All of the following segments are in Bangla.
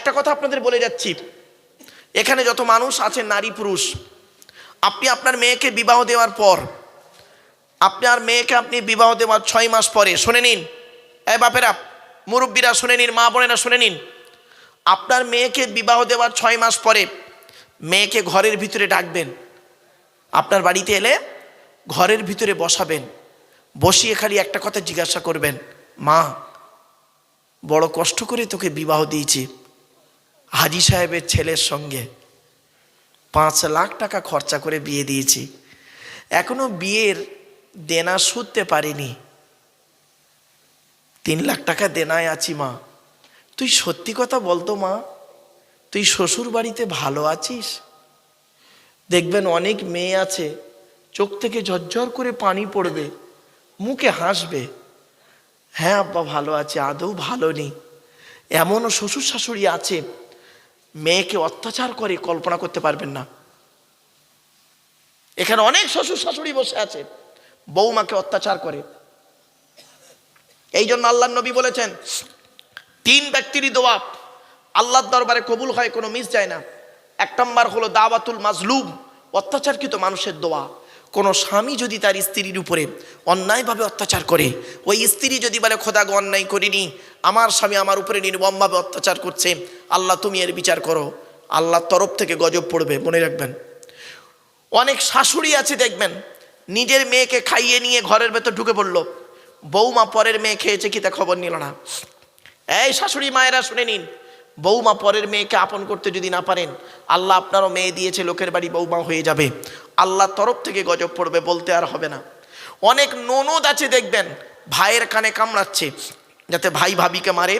একটা কথা আপনাদের বলে যাচ্ছি। এখানে যত মানুষ আছেন নারী পুরুষ, আপনি আপনার মেয়েকে বিবাহ দেওয়ার পর আপনার মেয়েকে আপনি বিবাহ দেওয়ার ছয় মাস পরে, শুনে নিন। এ বাপেরা, মুরব্বীরা শুনে নিন, মা বোনেরা শুনে নিন। আপনার মেয়েকে বিবাহ দেওয়ার ছয় মাস পরে মেয়েকে ঘরের ভিতরে ডাকবেন। আপনার বাড়িতে এলে ঘরের ভিতরে বসাবেন। বসিয়ে খালি একটা কথা জিজ্ঞাসা করবেন, মা, বড় কষ্ট করে তোকে বিবাহ দিয়েছি। হাজি সাহেবের ছেলের সঙ্গে পাঁচ লাখ টাকা খরচা করে বিয়ে দিয়েছি। এখনও বিয়ের দেনা শুধতে পারিনি। তিন লাখ টাকা দেনায় আছি মা। তুই সত্যি কথা বলতো মা, তুই শ্বশুর বাড়িতে ভালো আছিস? দেখবেন অনেক মেয়ে আছে, চোখ থেকে ঝরঝর করে পানি পড়বে, মুখে হাসবে। হ্যাঁ আব্বা ভালো আছে, আদৌ ভালো নেই। এমনও শ্বশুর শাশুড়ি আছে মেয়েকে অত্যাচার করে কল্পনা করতে পারবেন না। এখানে অনেক শ্বশুর শাশুড়ি বসে আছে বৌমাকে অত্যাচার করে। এই জন্য আল্লাহ নবী বলেছেন, তিন ব্যক্তিরই দোয়া আল্লাহর দরবারে কবুল হয়, কোনো মিস যায় না। এক নম্বর হলো দাওয়াতুল মাজলুম, অত্যাচারকৃত মানুষের দোয়া। কোনো স্বামী যদি তার স্ত্রীর উপরে অন্যায়ভাবে অত্যাচার করে, ওই স্ত্রী যদি বলে খোদা গো অন্যায় করিনি। আমার স্বামী আমার উপরে নির্মমভাবে অত্যাচার করছে। আল্লাহ, তুমি এর বিচার করো। আল্লাহর তরফ থেকে গজব পড়বে। মনে রাখবেন। অনেক শাশুড়ি আছে, দেখবেন, নিজের মেয়েকে খাইয়ে নিয়ে ঘরের ভেতর ঢুকে পড়ল। বৌমা পরের মেয়ে খেয়েছে কি তা খবর নিল না। এই শাশুড়ি মায়েরা, শুনে নিন। বৌমা পরের মেয়েকে আপন করতে যদি না পারেন, আল্লাহ আপনারও মেয়ে দিয়েছে, লোকের বাড়ি বৌমা হয়ে যাবে। আল্লাহ তরফ থেকে গজব পড়বে বলতে আর হবে না। অনেক ননদ আছে দেখবেন, ভাইয়ের কানে কামড়াচ্ছে, যাতে ভাই ভাবিকে মারে,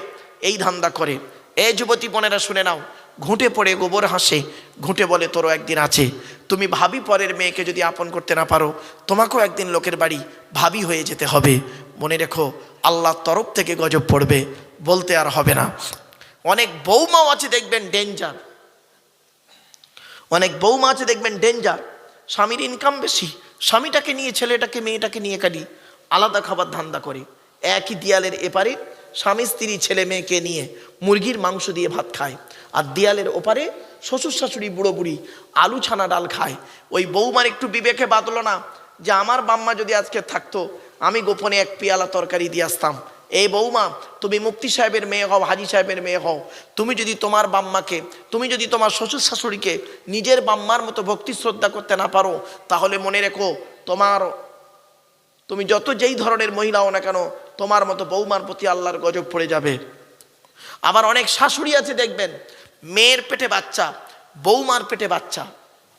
এই ধান্দা করে। এ যুবতী বোনেরা শুনে নাও, ঘুঁটে পড়ে গোবর হাসে, ঘুঁটে বলে, তোরও একদিন আছে। তুমি ভাবি পরের মেয়েকে যদি আপন করতে না পারো, তোমাকেও একদিন লোকের বাড়ি ভাবি হয়ে যেতে হবে। মনে রেখো আল্লাহর তরফ থেকে গজব পড়বে বলতে আর হবে না। অনেক বৌমাও আছে দেখবেন, ডেঞ্জার। অনেক বৌমা আছে দেখবেন, ডেঞ্জার। স্বামীর ইনকাম বেশি, স্বামীটাকে নিয়ে, ছেলেটাকে, মেয়েটাকে নিয়ে কাটি আলাদা খাবার ধান্দা করে। একই দেয়ালের এপারে স্বামী, স্ত্রী, ছেলে, মেয়েকে নিয়ে মুরগির মাংস দিয়ে ভাত খায়। আর দেয়ালের ওপারে শ্বশুর, শাশুড়ি, বুড়ো, বুড়ি আলু ছানা ডাল খায়। ওই বৌমার একটু বিবেকে বাদলো না যে, আমার বাম্মা যদি আজকে থাকতো, আমি গোপনে এক পেয়ালা তরকারি দিয়ে আসতাম। এই বৌমা তুমি মুক্তি সাহেবের মেয়ে হও, হাজি সাহেবের মেয়ে হও। তুমি যদি তোমার বাম্মাকে, তুমি যদি তোমার শ্বশুর শাশুড়িকে নিজের বাম্মার মতো ভক্তি শ্রদ্ধা করতে না পারো, তাহলে মনে রেখো, তোমার, তুমি যত যেই ধরনের মহিলা হও না কেন, তোমার মতো বৌমার প্রতি আল্লাহর গজব পড়ে যাবে। আবার অনেক শাশুড়ি আছে দেখবেন, মেয়ের পেটে বাচ্চা বৌমার পেটে বাচ্চা,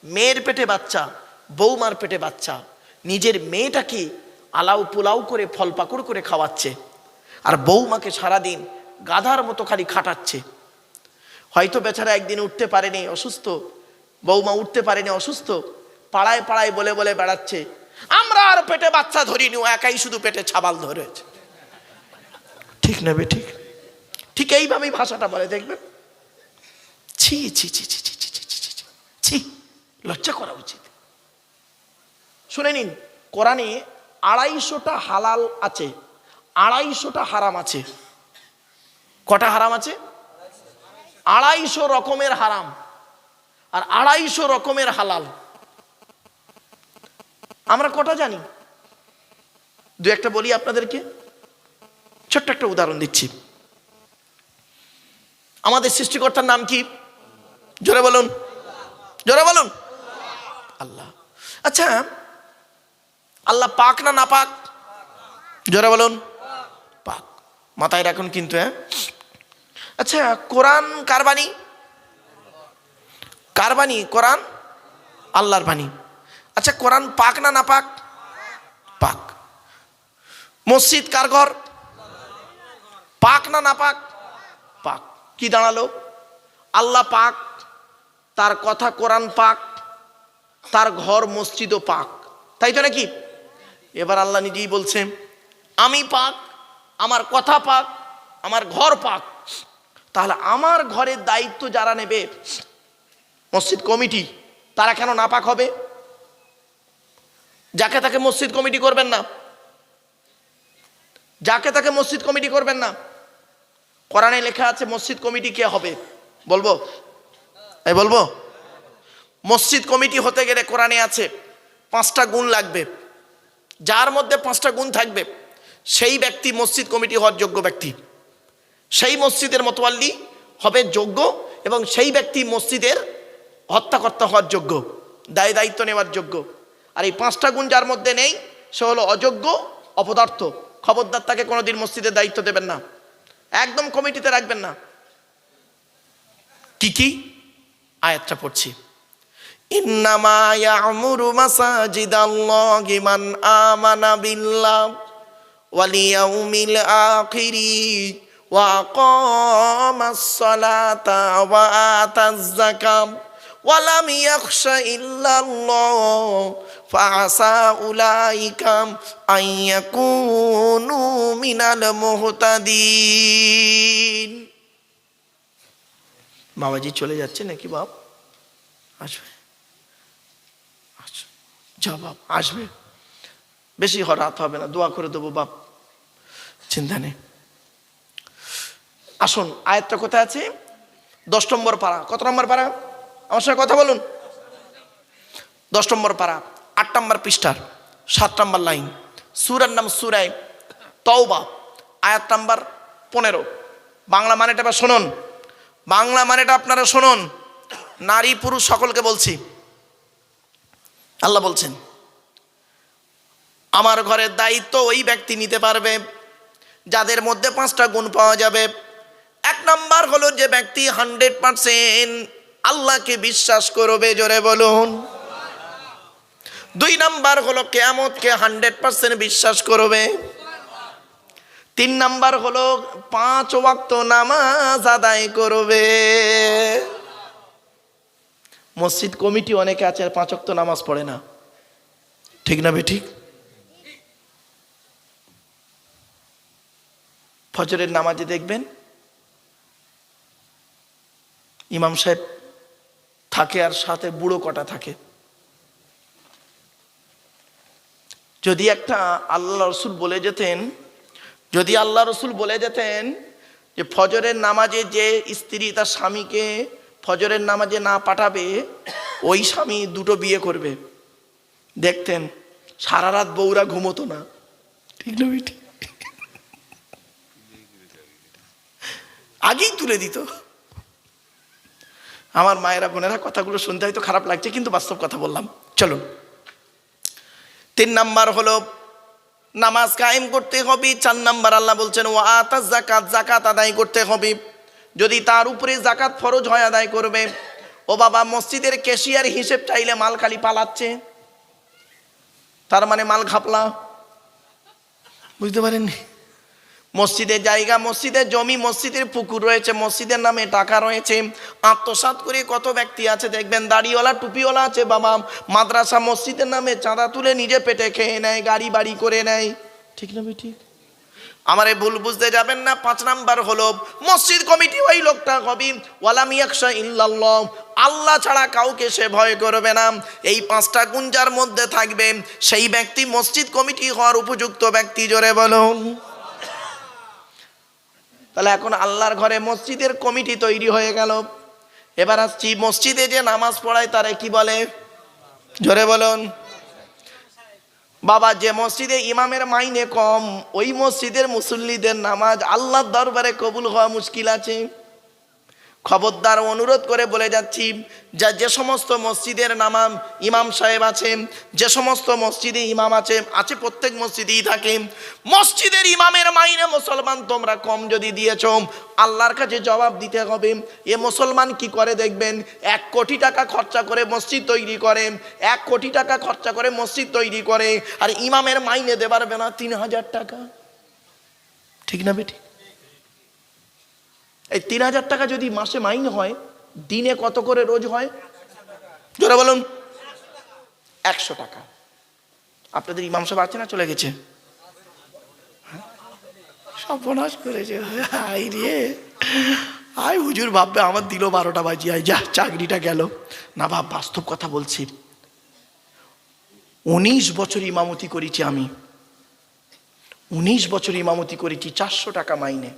মেয়ের পেটে বাচ্চা বৌমার পেটে বাচ্চা। নিজের মেয়েটাকে আলাউ পোলাও করে ফল পাকুড় করে খাওয়াচ্ছে। আর বৌমাকে সারাদিন গাধার মতো খালি খাটাচ্ছে হয়তো বেচারা একদিন উঠতে পারেনি অসুস্থ বৌমা উঠতে পারেনি অসুস্থ পাড়ায় পাড়ায় বলে বলে বেড়াচ্ছে আমরা আর পেটে বাচ্চা ধরিনি ও একাই শুধু পেটে ছাবাল ধরেছে ঠিক নেবে ঠিক ঠিক এইভাবেই ভাষাটা বলে দেখবেন ছি ছি ছি ছি ছি ছি ছি ছি ছি ছি লজ্জা করা উচিত শুনে নিন কোরআনে আড়াইশোটা হালাল আছে আড়াইশোটা হারাম আছে। কটা হারাম আছে? আড়াইশো রকমের হারাম আর আড়াইশো রকমের হালাল। আমরা কটা জানি? দু একটা বলি আপনাদেরকে। ছোট্ট একটা উদাহরণ দিচ্ছি। আমাদের সৃষ্টিকর্তার নাম কি? জোরে বলুন। জোরে বলুন। আল্লাহ। আচ্ছা আল্লাহ পাক না না পাক জোরে বলুন। মাথায় রাখুন কিন্তু হ্যাঁ? আচ্ছা কোরআন কার বাণী? কার বাণী? কোরআন? আল্লাহর বাণী। আচ্ছা কোরআন পাক না না পাক? পাক। মসজিদ কার ঘর? পাক না না পাক? পাক। কি দাঁড়াল? আল্লাহ পাক, তার কথা কোরআন পাক, তার ঘর মসজিদও পাক। তাই তো নাকি? এবার আল্লাহ নিজেই বলছে আমি পাক আমার কথা পাক, আমার ঘর পাক। তাহলে আমার ঘরের দায়িত্ব যারা নেবে, মসজিদ কমিটি, তারা কেন না পাক হবে? যাকে তাকে মসজিদ কমিটি করবেন না। যাকে তাকে মসজিদ কমিটি করবেন না। কোরআনে লেখা আছে, মসজিদ কমিটি কে হবে? বলব? এই বলব? মসজিদ কমিটি হতে গেলে কোরআনে আছে, পাঁচটা গুণ লাগবে। যার মধ্যে পাঁচটা গুণ থাকবে সেই ব্যক্তি মসজিদ কমিটি হওয়ার যোগ্য ব্যক্তি। সেই মসজিদের মতোয়াল্লি হবে যোগ্য এবং সেই ব্যক্তি মসজিদের হত্যাকর্তা হওয়ার যোগ্য, দায় দায়িত্ব নেওয়ার যোগ্য। আর এই পাঁচটা গুণ যার মধ্যে নেই, সে হলো অযোগ্য, অপদার্থ। খবরদার তাকে কোনোদিন মসজিদের দায়িত্ব দেবেন না। একদম কমিটিতে রাখবেন না। কি কি? আয়াতটা পড়ছি। ইন্নামা ইয়ামুরু মাসাজিদাল্লাহি মান আমানা বিল্লাহ। ওয়া আকামাস সালাতা ওয়া আতাজ যাকাম ওয়া লাম ইয়াখশা ইল্লাল্লাহ ফাআসা উলাইকা আন ইয়াকুনু মিনাল মুহতাদিন। বাবাজি চলে যাচ্ছে নাকি বাপ? আসবে। যা বাপ, আসবে। বেশি রাত হবে না, দোয়া করে দেবো বাপ। চিন্তা নেই আসুন আয়াতটা কোথায় আছে? দশ নম্বর পাড়া। কত নম্বর পাড়া? আমার সঙ্গে কথা বলুন। দশ নম্বর পাড়া, আট নম্বর পৃষ্ঠার, সাত নম্বর লাইন। সুরার নাম সুরাই। তওবা, আয়াত নাম্বার পনেরো। বাংলা মানেটা এবার শুনুন। বাংলা মানেটা আপনারা শুনুন। নারী পুরুষ সকলকে বলছি। আল্লাহ বলছেন, আমার ঘরের দায়িত্ব ওই ব্যক্তি নিতে পারবে। যাদের মধ্যে পাঁচটা গুণ পাওয়া যাবে। এক নাম্বার হলো যে ব্যক্তি হান্ড্রেড পারসেন্ট আল্লাহকে বিশ্বাস করবে, জোরে বলুন। দুই নাম্বার হলো কেয়ামতকে হান্ড্রেড পার্সেন্ট বিশ্বাস করবে। তিন নাম্বার হলো পাঁচ ওয়াক্ত নামাজ আদায় করবে। মসজিদ কমিটি অনেকে আছে পাঁচ ওয়াক্ত নামাজ পড়ে না। ঠিক না বে ঠিক? ফজরের নামাজে দেখবেন ইমাম সাহেব থাকে আর সাথে বুড়ো কটা থাকে। যদি একটা আল্লাহ রসুল বলে যেতেন, যদি আল্লাহ রসুল বলে যেতেন যে ফজরের নামাজে যে স্ত্রী তার স্বামীকে ফজরের নামাজে না পাঠাবে, ওই স্বামী দুটো বিয়ে করবে। দেখতেন, সারা রাত বউরা ঘুমতো না। ঠিক না বেটি আগেই তুলে দিত। আমার মায়েরা, বোনেরা কথাগুলো শুনতে হয়তো খারাপ লাগছে, কিন্তু বাস্তব কথা বললাম। চলুন। তিন নাম্বার হলো, নামাজ কায়েম করতে হবে। চার নাম্বার আল্লাহ বলছেন ও আতাস জাকাত জাকাত আদায় করতে হবে। যদি তার উপরে জাকাত ফরজ হয়, আদায় করবে। ও বাবা, মসজিদের ক্যাশিয়ার হিসেব চাইলে মাল খালি পালাচ্ছে। তার মানে মাল খাপলা বুঝতে পারেননি? মসজিদের জায়গা, মসজিদের জমি, মসজিদের পুকুর রয়েছে, মসজিদের নামে টাকা রয়েছে। আত্মসাৎ করে কত ব্যক্তি আছে দেখবেন, দাড়িওয়ালা, টুপিওয়ালা আছে, বাবা মাদ্রাসা মসজিদের নামে চাঁদা তুলে নিজে পেটে খেয়ে নেয়, গাড়ি বাড়ি করে নেয়। ঠিক না ঠিক? আমার ভুল বুঝতে যাবেন না, পাঁচ নাম্বার হলো, মসজিদ কমিটি ওই লোকটা হবি ওয়ালামিয়াকশা ইল্লাল্লাহ। আল্লাহ ছাড়া কাউকে সে ভয় করবে না। এই পাঁচটা গুঞ্জার মধ্যে থাকবে, সেই ব্যক্তি মসজিদ কমিটি হওয়ার উপযুক্ত ব্যক্তি, জোরে বলুন। তাহলে এখন আল্লাহর ঘরে মসজিদের কমিটি তৈরি হয়ে গেল। এবার আসছি মসজিদে যে নামাজ পড়ায় তারে কি বলে? জোরে বলুন। বাবা, যে মসজিদে ইমামের মাইনে কম, ওই মসজিদের মুসল্লিদের নামাজ আল্লাহর দরবারে কবুল হওয়া মুশকিল আছে। খবরদার অনুরোধ করে বলে যাচ্ছি, যা যে সমস্ত মসজিদের নামাম ইমাম সাহেব আছেন যে সমস্ত মসজিদে ইমাম আছে আছে প্রত্যেক মসজিদেই থাকে। মসজিদের ইমামের মাইনে মুসলমান তোমরা কম যদি দিয়েছ, আল্লাহর কাছে জবাব দিতে হবে। এ মুসলমান কি করে দেখবেন? এক কোটি টাকা খরচা করে মসজিদ তৈরি করে, এক কোটি টাকা খরচা করে মসজিদ তৈরি করে, আর ইমামের মাইনে দেবার বেনা তিন হাজার টাকা। ঠিক না বেটি? এই তিন হাজার টাকা যদি মাসে মাইনে হয়, দিনে কত করে রোজ হয়? জোরে বলুন। একশো টাকা। আপনাদের ইমাম সাহেব আছে না চলে গেছে? সর্বনাশ করেছে। আই রে। আয় হুজুর ভাববে আমার দিল বারোটা বাজি। আয় যা, চাকরিটা গেল। না ভাব, বাস্তব কথা বলছি। উনিশ বছর ইমামতি করেছি আমি। উনিশ বছর ইমামতি করেছি চারশো টাকা মাইনে।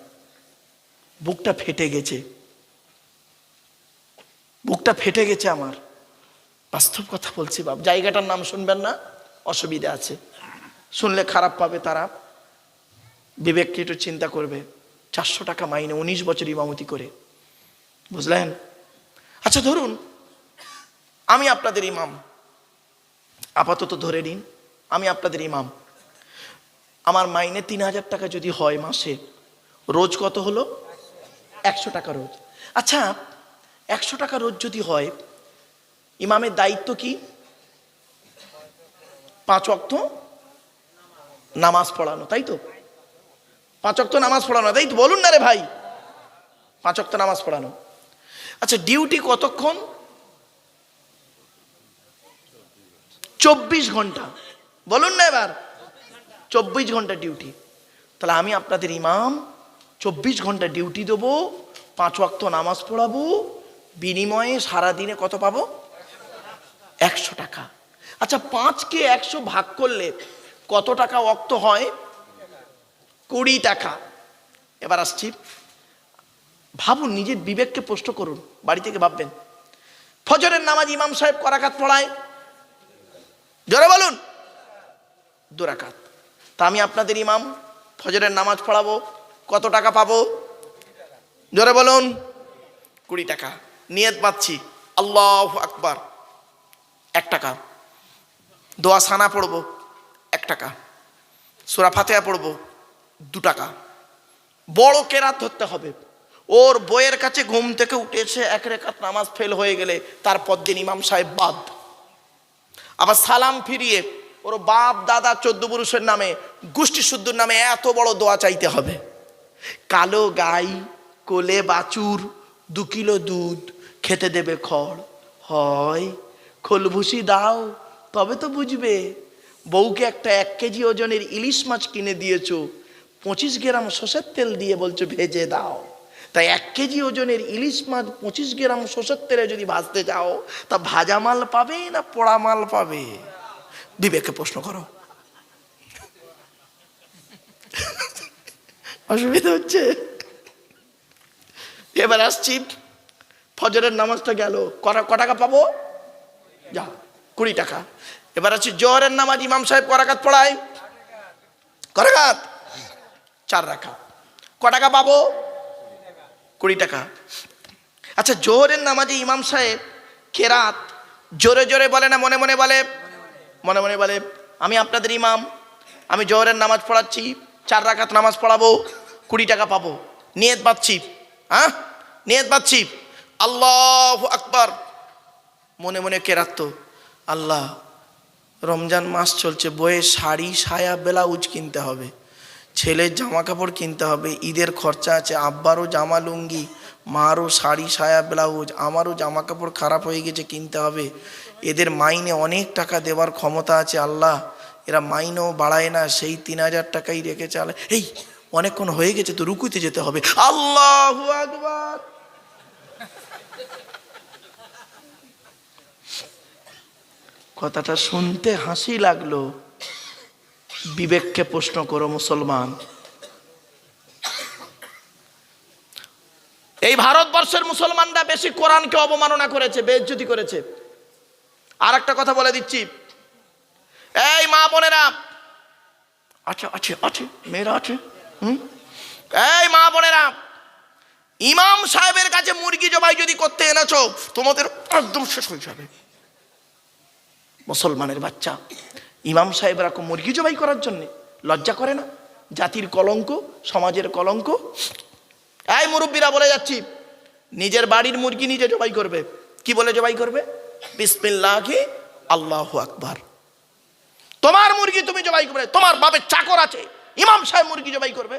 বুকটা ফেটে গেছে। বুকটা ফেটে গেছে আমার। বাস্তব কথা বলছি বাপ, জায়গাটার নাম শুনবেন না? অসুবিধা আছে। শুনলে খারাপ পাবে তারা। বিবেককে একটু চিন্তা করবে। চারশো টাকা মাইনে, উনিশ বছর ইমামতি করে। বুঝলেন? আচ্ছা ধরুন, আমি আপনাদের ইমাম। আপাতত ধরে নিন, আমি আপনাদের ইমাম। আমার মাইনে তিন হাজার টাকা যদি হয় মাসে, রোজ কত হলো? একশো টাকা রোজ। আচ্ছা একশো টাকা রোজ যদি হয়, ইমামের দায়িত্ব কি? পাঁচ অক্ত নামাজ পড়ানো, তাই তো? পাঁচ অক্ত নামাজ পড়ানো, তাই তো? বলুন না রে ভাই। পাঁচ অক্ত নামাজ পড়ানো। আচ্ছা ডিউটি কতক্ষণ? চব্বিশ ঘণ্টা। বলুন না এবার। চব্বিশ ঘণ্টা ডিউটি। তাহলে আমি আপনাদের ইমাম চব্বিশ ঘণ্টা ডিউটি দেবো, পাঁচ ওয়াক্ত নামাজ পড়াবো, বিনিময়ে সারাদিনে কত পাবো? একশো টাকা। আচ্ছা পাঁচকে একশো ভাগ করলে কত টাকা অক্ত হয়? কুড়ি টাকা। এবার আসছি। ভাবুন, নিজের বিবেককে প্রশ্ন করুন, বাড়ি থেকে ভাববেন। ফজরের নামাজ ইমাম সাহেব করাকাত পড়ায়? জোরে বলুন। দুরাকাত। তা আমি আপনাদের ইমাম, ফজরের নামাজ পড়াবো কত টাকা পাবো? জোরে বলুন। কুড়ি টাকা। নিয়ত পাচ্ছি। আল্লাহ আকবার। এক টাকা। দোয়া সানা পড়ব। এক টাকা। সুরা ফাতেহা পড়ব। দু টাকা। বড় কেরাত ধরতে হবে। ওর বইয়ের কাছে ঘুম থেকে উঠেছে, এক রেখাত নামাজ ফেল হয়ে গেলে তারপর দিন ইমাম সাহেব বাদ। আবার সালাম ফিরিয়ে ওর বাপ, দাদা, চোদ্দ পুরুষের নামে গোষ্ঠী শুদ্ধর নামে এত বড় দোয়া চাইতে হবে। কালো গাই, কোলে বাছুর, দু কিলো দুধ, খেতে দেবে খড়। হয় খোলভুসি দাও, তবে তো বুঝবে। বউকে একটা এক কেজি ওজনের ইলিশ মাছ কিনে দিয়েছ, পঁচিশ গ্রাম সর্ষের তেল দিয়ে বলছো ভেজে দাও। তাই এক কেজি ওজনের ইলিশ মাছ, পঁচিশ গ্রাম সর্ষের তেলে যদি ভাজতে যাও তা ভাজা মাল পাবে না পোড়া মাল পাবে? বিবেকে প্রশ্ন করো। অসুবিধা হচ্ছে, এবার আসছি, ফজরের নামাজটা গেল, কটা, ক টাকা পাবো? যা, কুড়ি টাকা। এবার আসছি, জোহরের নামাজ ইমাম সাহেব করাকাত পড়ায়? করাকাত চার রাখা ক টাকা পাবো? কুড়ি টাকা। আচ্ছা জোহরের নামাজে ইমাম সাহেব কেরাত জোরে জোরে বলে না, মনে মনে বলে? মনে মনে বলে, আমি আপনাদের ইমাম, আমি জোহরের নামাজ পড়াচ্ছি, চার রাখাত নামাজ পড়াবো। কুড়ি টাকা পাবো। নিয়ত পাচ্ছি হ্যাঁ? নিয়ত পাচ্ছি আল্লাহ আকবার। মনে মনে কেরাত আল্লাহ, রমজান মাস চলছে, বইয়ে শাড়ি, সায়া, ব্লাউজ কিনতে হবে। ছেলের জামা কাপড় কিনতে হবে, ঈদের খরচা আছে, আব্বারও জামা লুঙ্গি, মারও শাড়ি, সায়া, ব্লাউজ, আমারও জামা কাপড় খারাপ হয়ে গেছে, কিনতে হবে। এদের মাইনে অনেক টাকা দেওয়ার ক্ষমতা আছে, আল্লাহ। এরা মাইনেও বাড়ায় না, সেই তিন হাজার টাকাই রেখে চালে এই অনেকক্ষণ হয়ে গেছে তো রুকুতে যেতে হবে। আল্লাহ কথাটা শুনতে হাসি লাগল। বিবেককে প্রশ্ন করো, মুসলমান। এই ভারতবর্ষের মুসলমানরা বেশি কোরআনকে অবমাননা করেছে বেজ্জতি করেছে। আর একটা কথা বলে দিচ্ছি। এই মা বোনেরা আছে আছে আছে, মেয়েরা আছে? এই মা বোনেরা, ইমাম সাহেবের কাছে মুরগি জবাই যদি করতে এনেছো, তোমাদের একদম শেষ হয়ে যাবে। মুসলমানের বাচ্চা, ইমাম সাহেব এরকম মুরগি জবাই করার জন্যে লজ্জা করে না? জাতির কলঙ্ক, সমাজের কলঙ্ক? এই মুরব্বীরা বলে যাচ্ছি, নিজের বাড়ির মুরগি নিজে জবাই করবে। কি বলে জবাই করবে? বিসমিল্লাহি, আল্লাহ আকবার। তোমার মুরগি তুমি জবাই করবে, তোমার বাপের চাকর আছে। ইমাম সাহেব মুরগি জবাই করবে।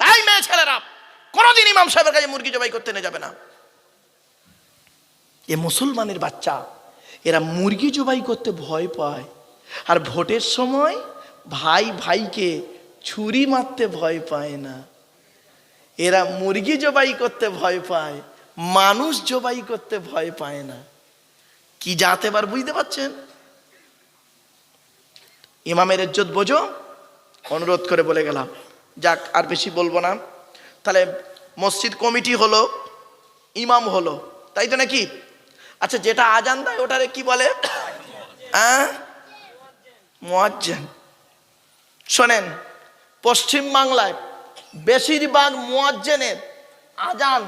তাই মেয়ে ছেলেরা কোনোদিন ইমাম সাহেবের কাছে মুরগি জবাই করতে নিয়ে যাবে না। এ মুসলমানের বাচ্চা, এরা মুরগি জবাই করতে ভয় পায় আর ভোটের সময় ভাই ভাইকে ছুরি মারতে ভয় পায় না। এরা মুরগি জবাই করতে ভয় পায়, মানুষ জবাই করতে ভয় পায় না। কি জাত এবার বুঝতে পারছেন? ইমামের ইজ্জত বোঝো। অনুরোধ করে বলে গেলাম, যাক, আর বেশি বলব না। তাহলে মসজিদ কমিটি হলো, ইমাম হলো, তাই তো নাকি? আচ্ছা যেটা আজান দেয়, ওটারে কি বলে? হ্যাঁ মোয়াজ্জেন। শোনেন, পশ্চিম বাংলায় বেশিরভাগ মোয়াজ্জেনের আজান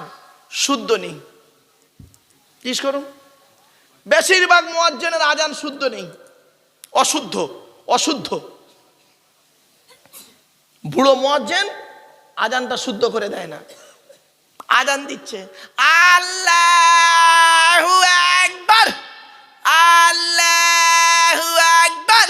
শুদ্ধ নেই। জিজ্ঞেস করুন, বেশিরভাগ মোয়াজ্জেনের আজান শুদ্ধ নেই? অশুদ্ধ অশুদ্ধ। বুড়ো মজেন আজানটা শুদ্ধ করে দেয় না। আজান দিচ্ছে। আল্লাহু একবার আল্লাহু একবার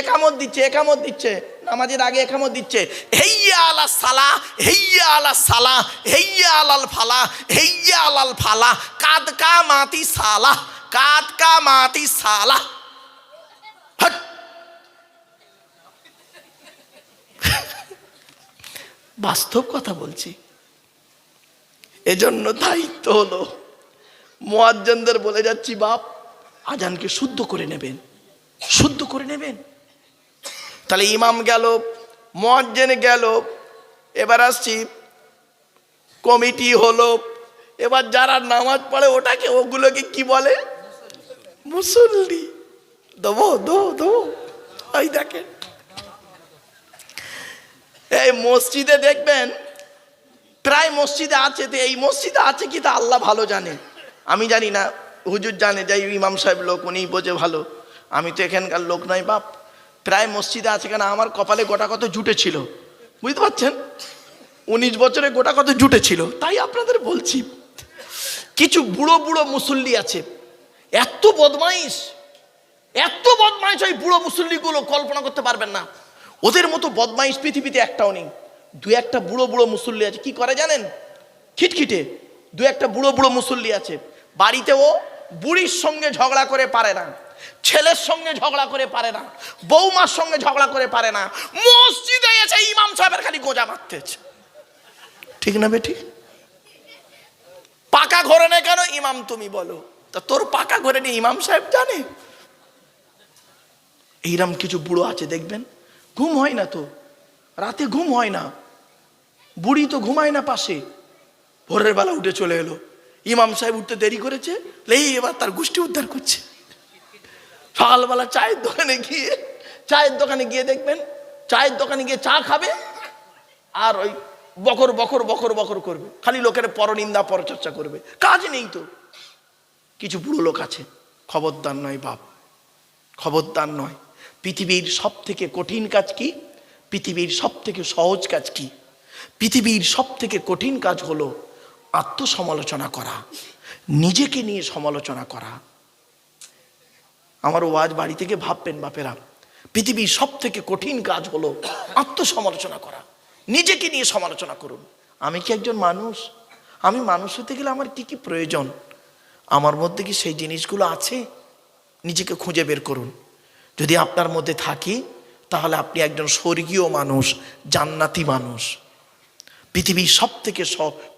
একামত দিচ্ছে একামত দিচ্ছে। নামাজের আগে একামত দিচ্ছে। হেইয়া আলা সালা, হেইয়া আলা সালা, হেইয়া আলাল ফালা, হেইয়া আলাল ফালা কাদ কা মাতি সালা কাদ কা মাতি সালা। বাস্তব কথা বলছি। এজন্য দায়িত্ব হলো, মোয়াজ্জনদের বলে যাচ্ছি, বাপ, আজানকে শুদ্ধ করে নেবেন। শুদ্ধ করে নেবেন। তাহলে ইমাম গেল, মোয়াজ্জেন গেল, এবার আসছি, কমিটি হলো, এবার যারা নামাজ পড়ে ওটাকে, ওগুলোকে কি বলে? মুসল্লি। দেবো দেবো দেবো। এই দেখেন এই মসজিদে দেখবেন, প্রায় মসজিদে আছে, তো এই মসজিদে আছে কি তা আল্লাহ ভালো জানে। আমি জানি না, হুজুর জানে যাই ইমাম সাহেব লোক উনি বোঝে ভালো। আমি তো এখানকার লোক নয় বাপ। প্রায় মসজিদে আছে কেন, আমার কপালে গোটা কত জুটে ছিল। বুঝতে পারছেন? উনিশ বছরে গোটা কত জুটে ছিল, তাই আপনাদের বলছি। কিছু বুড়ো বুড়ো মুসল্লি আছে, এত বদমাইশ এত বদমাইশ ওই বুড়ো মুসল্লিগুলো কল্পনা করতে পারবেন না। ওদের মতো বদমাইশ পৃথিবীতে একটাও নেই। দু একটা বুড়ো বুড়ো মুসল্লি আছে। কি করে জানেন? খিটখিটে। দু একটা বুড়ো বুড়ো মুসল্লি আছে। বাড়িতে ও বুড়ির সঙ্গে ঝগড়া করে পারে না। ছেলের সঙ্গে ঝগড়া করে পারে না। বৌমার সঙ্গে ঝগড়া করে পারে না। মসজিদে এসে ইমাম সাহেবের খালি গোজা মারতেছে। ঠিক না বেটি? পাকা ঘরে নেই কেন? ইমাম তুমি বলো। তা তোর পাকা ঘরে নেই ইমাম সাহেব জানে? এইরকম কিছু বুড়ো আছে দেখবেন? ঘুম হয় না তো। রাতে ঘুম হয় না। বুড়ি তো ঘুমায় না পাশে। ভোরের বেলা উঠে চলে এলো। ইমাম সাহেব উঠতে দেরি করেছে, লেই এবার তার গোষ্ঠী উদ্ধার করছে। সকালবেলা চায়ের দোকানে গিয়ে, চায়ের দোকানে গিয়ে দেখবেন, চায়ের দোকানে গিয়ে চা খাবে আর ওই বকর বকর বকর বকর করবে। খালি লোকের পরনিন্দা, পরচর্চা করবে। কাজ নেই তো। কিছু বুড়ো লোক আছে। খবরদার নয় বাপ। খবরদার নয়। পৃথিবীর সব থেকে কঠিন কাজ কি? পৃথিবীর সব থেকে সহজ কাজ কি? পৃথিবীর সব থেকে কঠিন কাজ হলো আত্মসমালোচনা করা, নিজেকে নিয়ে সমালোচনা করা। আমার ওয়াজ বাড়ি থেকে ভাববেন বাপেরা, পৃথিবীর সব থেকে কঠিন কাজ হলো আত্মসমালোচনা করা, নিজেকে নিয়ে সমালোচনা করুন। আমি কি একজন মানুষ? আমি মানুষ হতে গেলে আমার কি কি প্রয়োজন? আমার মধ্যে কি সেই জিনিসগুলো আছে? নিজেকে খুঁজে বের করুন। যদি আপনার মধ্যে থাকি, তাহলে আপনি একজন স্বর্গীয় মানুষ, জান্নাতি মানুষ। পৃথিবীর সব থেকে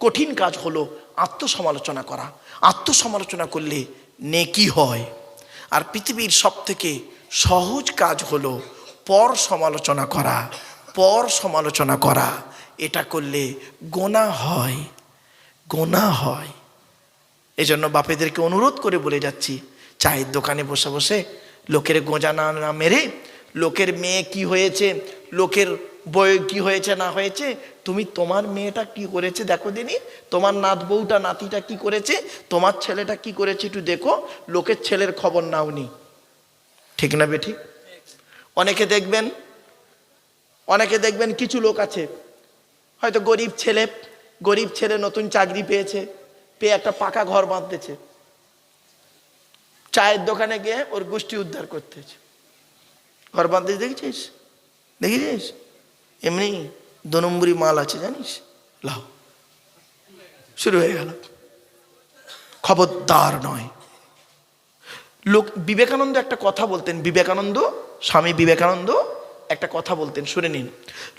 কঠিন কাজ হলো আত্মসমালোচনা করা। আত্মসমালোচনা করলে নেকি হয়। আর পৃথিবীর সব থেকে সহজ কাজ হলো পর সমালোচনা করা, পর সমালোচনা করা। এটা করলে গোনা হয় গোনা হয়। এজন্য বাপেদেরকে অনুরোধ করে বলে যাচ্ছি, চায়ের দোকানে বসে বসে লোকের গোঁজা না না মেরে, লোকের মেয়ে কি হয়েছে, লোকের বই কি হয়েছে, না হয়েছে, তুমি তোমার মেয়েটা কি করেছে দেখো দিনি, তোমার নাত বউটা, নাতিটা কি করেছে, তোমার ছেলেটা কি করেছে একটু দেখো, লোকের ছেলের খবর নাও নি। ঠিক না বেঠিক অনেকে দেখবেন অনেকে দেখবেন কিছু লোক আছে, হয়তো গরিব ছেলে গরিব ছেলে নতুন চাকরি পেয়েছে, পেয়ে একটা পাকা ঘর বাঁধতেছে। চায়ের দোকানে গিয়ে ওর গোষ্ঠী উদ্ধার করতেছে। ঘর বাঁধতে দেখেছিস? দেখেছিস? এমনি দু নম্বরই মাল আছে, জানিস? লাও। শুরু হয়ে গেল। খবরদার নয়। লোক, বিবেকানন্দ একটা কথা বলতেন। বিবেকানন্দ, স্বামী বিবেকানন্দ একটা কথা বলতেন, শুনে নিন।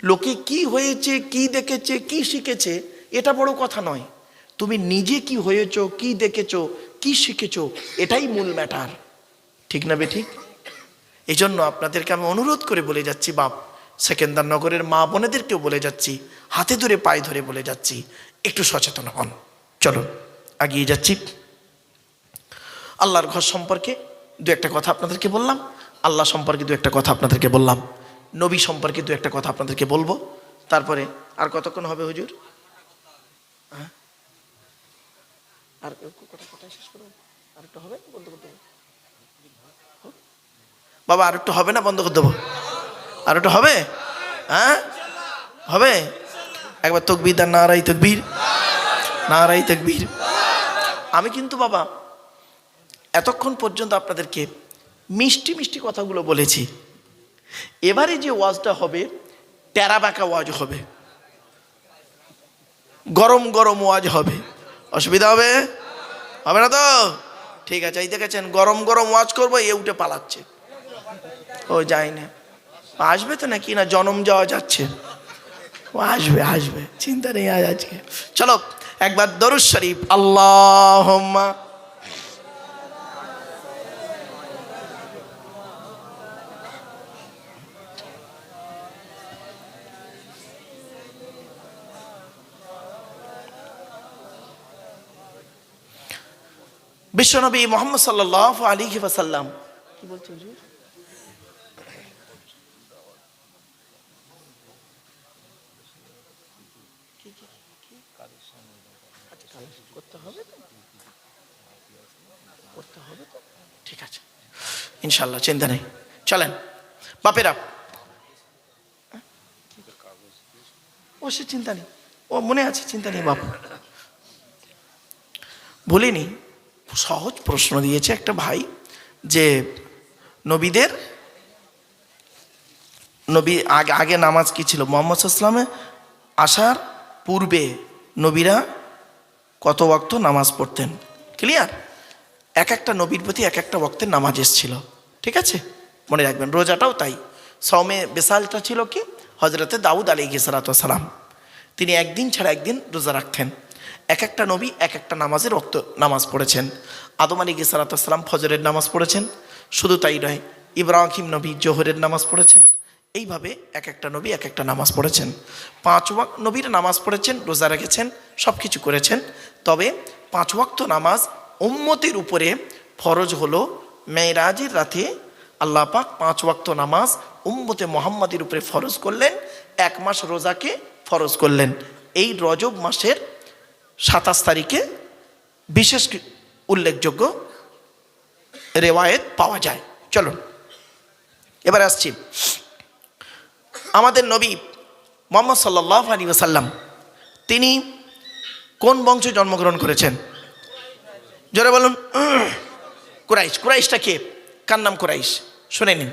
লোকে কি হয়েছে, কি দেখেছে, কি শিখেছে, এটা বড় কথা নয়। তুমি নিজে কি হয়েছো, কি দেখেছ কি শিখেছো? এটাই মূল ম্যাটার ঠিক না বে ঠিক? এই জন্য আপনাদেরকে আমি অনুরোধ করে বলে যাচ্ছি, বাপ, সেকেন্দার নগরের মা বোনেদেরকেও বলে যাচ্ছি, হাতে ধরে, পায়ে ধরে বলে যাচ্ছি, একটু সচেতন হন। চলুন, এগিয়ে যাচ্ছি। আল্লাহর ঘর সম্পর্কে দু একটা কথা আপনাদেরকে বললাম, আল্লাহ সম্পর্কে দু একটা কথা আপনাদেরকে বললাম, নবী সম্পর্কে দু একটা কথা আপনাদেরকে বলব। তারপরে আর কতক্ষণ হবে হুজুর? হ্যাঁ? আর কটায় শেষ আর একটু হবে? বন্ধ করতে হবে বাবা আর একটু হবে না? বন্ধ করে দেবো। আর একটু হবে? হ্যাঁ? হবে? একবার তকবির আর নারাই তকবীর। নারাই তকবীর। আমি কিন্তু, বাবা, এতক্ষণ পর্যন্ত আপনাদেরকে মিষ্টি মিষ্টি কথাগুলো বলেছি। এবারে যে ওয়াজটা হবে টেরাবাঁকা ওয়াজ হবে। গরম গরম ওয়াজ হবে। অসুবিধা হবে? হবে না তো? ঠিক আছে, এই দেখেছেন, গরম গরম ওয়াজ করব, এ উঠে পালাচ্ছে। ও যাই না। আসবে তো নাকি? না, জনম যাওয়া যাচ্ছে। ও আসবে আসবে। চিন্তা নেই আজ আজকে। চলো, একবার দরুদ শরীফ। আল্লাহ বিশ্বনবী মোহাম্মদ সাল্লাহ আলী ওয়াসাল্লাম। কি বলছে হুজুর? করতে হবে তো? করতে হবে তো? ঠিক আছে। ইনশাল্লাহ চিন্তা নেই। চলেন। বাপেরা ও সে চিন্তা নেই। ও মনে আছে চিন্তা নেই বাপু। বলিনি সহজ প্রশ্ন দিয়েছে একটা ভাই যে নবীদের নবী আগে আগে নামাজ কি ছিল? মোহাম্মদ ইসলামে আসার পূর্বে নবীরা কত ওয়াক্ত নামাজ পড়তেন? ক্লিয়ার? এক একটা নবীর প্রতি এক একটা ওয়াক্তের নামাজ এসেছিল। ঠিক আছে? মনে রাখবেন, রোজাটাও তাই। সৌমে বেসালটা ছিল কি? হজরতে দাউদ আলী সালাম। তিনি একদিন ছাড়া একদিন রোজা রাখতেন। এক একটা নবী এক একটা নামাজের রক্ত নামাজ পড়েছেন। আদম আলী সালাতাম ফজরের নামাজ পড়েছেন। শুধু তাই নয়, ইব্রাহিম নবী জোহরের নামাজ পড়েছেন। এইভাবে এক একটা নবী এক একটা নামাজ পড়েছেন। পাঁচ ওয়াক নবীর নামাজ পড়েছেন, রোজা রেখেছেন সব কিছু করেছেন। তবে পাঁচ ওয়াক্ত নামাজ উম্মতির উপরে ফরজ হলো মেয়েরাজের রাতে আল্লাহ পাক পাঁচ ওয়াক্ত নামাজ উম্মতে মোহাম্মদের উপরে ফরজ করলেন, এক মাস রোজাকে ফরজ করলেন। এই রজব মাসের সাতাশ তারিখে বিশেষ উল্লেখযোগ্য রেওয়ায়েত পাওয়া যায়। চলুন, এবার আসছি। আমাদের নবী মোহাম্মদ সাল্লাহ আলী ওসাল্লাম তিনি কোন বংশে জন্মগ্রহণ করেছেন? জোরে বলুন। কুরাইশ। কুরাইশটা কে? কার নাম কুরাইশ? শুনে নিন।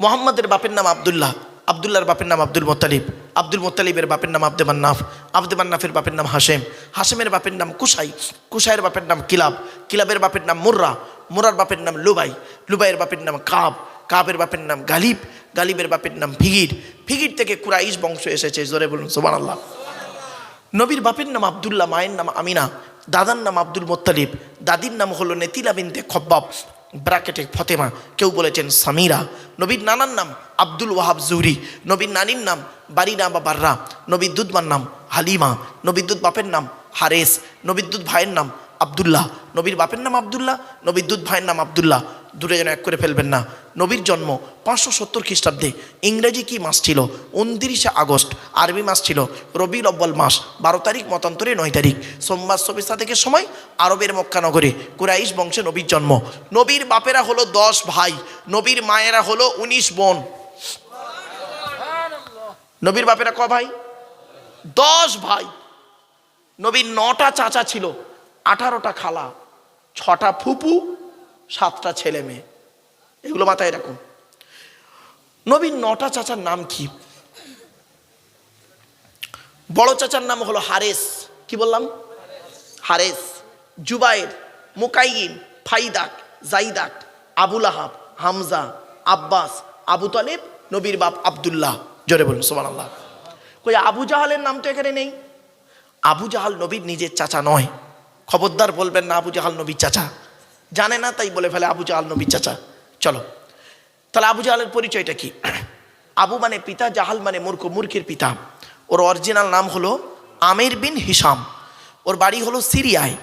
মোহাম্মদের বাপের নাম আবদুল্লাহ। আবদুল্লাহর বাপের নাম আব্দুল মোত্তালিব আব্দুল মোত্তালিবের বাপের নাম আব্দে মান্নাফ আব্দে মান্নাফের বাপের নাম হাসেম হাসেমের বাপের নাম কুসাই কুসাইয়ের বাপের নাম কিলাব কিলাবের বাপের নাম মুর্রা মুরার বাপের নাম লুবাই লুবাইয়ের বাপের নাম কাব কাবের বাপের নাম গালিব গালিবের বাপের নাম ফিগির ফিগির থেকে কুরাইশ বংশ এসেছে জোরে বলুন সোমান আল্লাহ নবীর বাপের নাম আবদুল্লাহ মায়ের নাম আমিনা দাদার নাম আব্দুল মোত্তালিব দাদির নাম হলো নেতিলা বিনতে খব্বাব ব্রাকেটে ফতেমা, কেউ বলেছেন সামিরা। নবীর নানার নাম আব্দুল ওয়াহাব জুহরি, নবীর নানির নাম বারিনা বা বার্রা, নবীর দুধমার নাম হালিমা নবীদ্যুৎ বাপের নাম হারেস নবীদ্যুৎ ভাইয়ের নাম আবদুল্লাহ, নবীর বাপের নাম আবদুল্লাহ নবীদ্যুৎ ভাইয়ের নাম আবদুল্লাহ। দূরে যেন এক করে ফেলবেন না। নবীর জন্ম পাঁচশো সত্তর খ্রিস্টাব্দে। ইংরেজি কি মাস ছিল? উনত্রিশে আগস্ট, আরবি মাস ছিল। রবি অব্বল মাস, বারো তারিখ মতান্তরে নয় তারিখ। সোমবার সবিস্তা থেকে সময় আরবের মক্কানগরে কুরাইশ বংশে নবীর জন্ম। নবীর বাপেরা হলো দশ ভাই। নবীর মায়েরা হলো উনিশ বোন। নবীর বাপেরা ক ভাই? দশ ভাই। নবীর নটা চাচা ছিল। আঠারোটা খালা, ছটা ফুপু সাতটা ছেলে মেয়ে। এগুলো মাথায় রাখুন। নবীর নটা চাচার নাম কি? বড় চাচার নাম হলো হারেস। কি বললাম? হারেস। জুবাইর মুকাইম ফাইদাক, জাইদাক, আবুল আহাব, হামজা, আব্বাস, আবু তালেব, নবীর বাপ আবদুল্লাহ। জোরে বলুন সোমান আল্লাহ কই আবু জাহালের নাম তো এখানে নেই। আবু জাহাল নবীর নিজের চাচা নয়। খবরদার বলবেন না আবু জাহাল নবীর চাচা। জানে না, তাই বলে ফেলে আবু জাহাল নবীর চাচা। চলো। তাহলে আবু জাহালের পরিচয়টা কি? আবু মানে পিতা, জাহাল মানে মূর্খ, মূর্খের পিতা। ওর অরিজিনাল নাম হলো আমির বিন হিসাম ওর বাড়ি হলো সিরিয়ায়।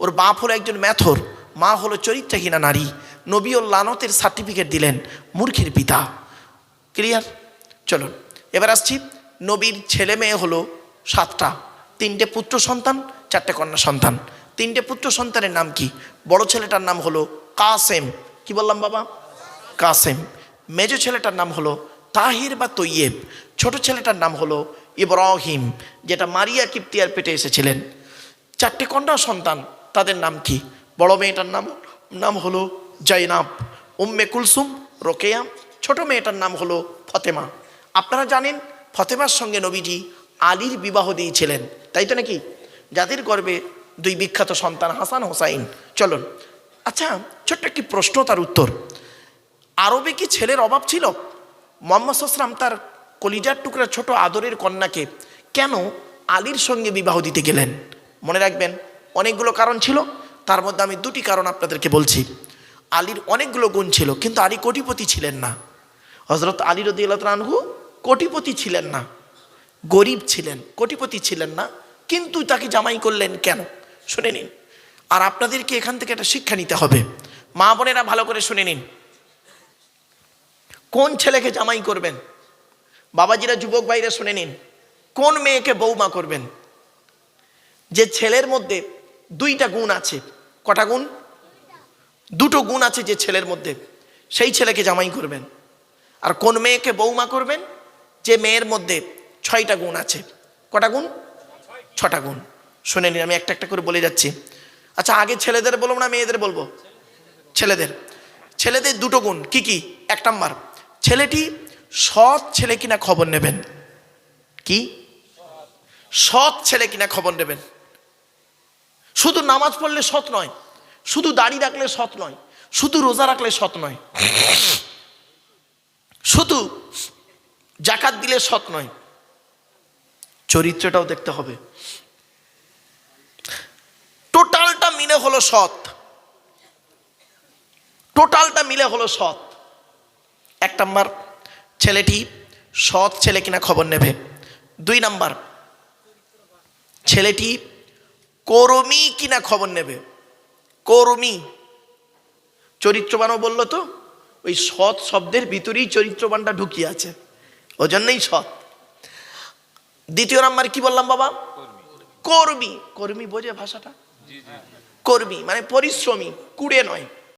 ওর বাপ হলো একজন ম্যাথর, মা হলো চরিত্রহীনা নারী। নবী ও লানতের সার্টিফিকেট দিলেন মূর্খের পিতা। ক্লিয়ার চলো। এবার আসছি, নবীর ছেলে মেয়ে হলো সাতটা। তিনটে পুত্র সন্তান, চারটে কন্যা সন্তান। তিনটে পুত্র সন্তানের নাম কি? বড় ছেলেটার নাম হলো কাসেম। কি বললাম বাবা? কাসেম। মেজ ছেলেটার নাম হলো তাহির বা তৈয়েব। ছোট ছেলেটার নাম হলো ইব্রাহিম, যেটা মারিয়া কিপ্তিয়ার পেটে এসেছিলেন। চারটে কন্যা সন্তান, তাদের নাম কি? বড় মেয়েটার নাম নাম হলো জাইনাব উম্মে কুলসুম, রোকেয়া। ছোট মেয়েটার নাম হলো ফতেমা। আপনারা জানেন, ফতেমার সঙ্গে নবীজি আলীর বিবাহ দিয়েছিলেন। তাই তো নাকি? যাদের গর্বে দুই বিখ্যাত সন্তান হাসান হোসাইন। চলুন। আচ্ছা ছোট্ট একটি প্রশ্ন, তার উত্তর। আরবে কি ছেলের অভাব ছিল? মোহাম্মদ সাসলাম তার কলিজার টুকরা ছোট আদরের কন্যাকে কেন আলীর সঙ্গে বিবাহ দিতে গেলেন? মনে রাখবেন, অনেকগুলো কারণ ছিল। তার মধ্যে আমি দুটি কারণ আপনাদেরকে বলছি। আলীর অনেকগুলো গুণ ছিল, কিন্তু আলী কোটিপতি ছিলেন না। হজরত আলী রদি আনহু কোটিপতি ছিলেন না। গরিব ছিলেন, কোটিপতি ছিলেন না। কিন্তু তাকে জামাই করলেন কেন? শুনে নিন। আর আপনাদেরকে এখান থেকে একটা শিক্ষা নিতে হবে। মা বোনেরা ভালো করে শুনে নিন। কোন ছেলেকে জামাই করবেন? বাবাজিরা, যুবক ভাইরা শুনে নিন। কোন মেয়েকে বৌমা করবেন? যে ছেলের মধ্যে দুইটা গুণ আছে। কটা গুণ? দুটো গুণ আছে যে ছেলের মধ্যে। সেই ছেলেকে জামাই করবেন। আর কোন মেয়েকে বৌমা করবেন? যে মেয়ের মধ্যে ছয়টা গুণ আছে। কটা গুণ? ছটা গুণ। শুনে নিন, আমি একটা একটা করে বলে যাচ্ছি। আচ্ছা আগে ছেলেদের বলব না মেয়েদের বলব? ছেলেদের। ছেলেদের দুটো গুণ, কি কি? এক নাম্বার, ছেলেটি সৎ ছেলে কিনা খবর নেবেন? কি? সৎ ছেলে কিনা খবর নেবেন? শুধু নামাজ পড়লে সৎ নয়, শুধু দাড়ি রাখলে সৎ নয়, শুধু রোজা রাখলে সৎ নয়, শুধু জাকাত দিলে সৎ নয়। চরিত্রটাও দেখতে হবে টোটালটা মিলে হলো সৎ। টোটালটা মিলে হলো সৎ। এক নাম্বার ছেলেটি সৎ ছেলে কিনা খবর নেবে। দুই নাম্বার ছেলেটি কর্মী কিনা খবর নেবে। কর্মী। চরিত্রবানও বলল তো ওই সৎ শব্দের ভিতরেই চরিত্রবানটা ঢুকিয়ে আছে। ওই জন্যই সৎ। দ্বিতীয় নাম্বার কি বললাম বাবা? কর্মী। কর্মী। বোঝে ভাষাটা? কর্মী মানে পরিশ্রমী কুড়ে নয়।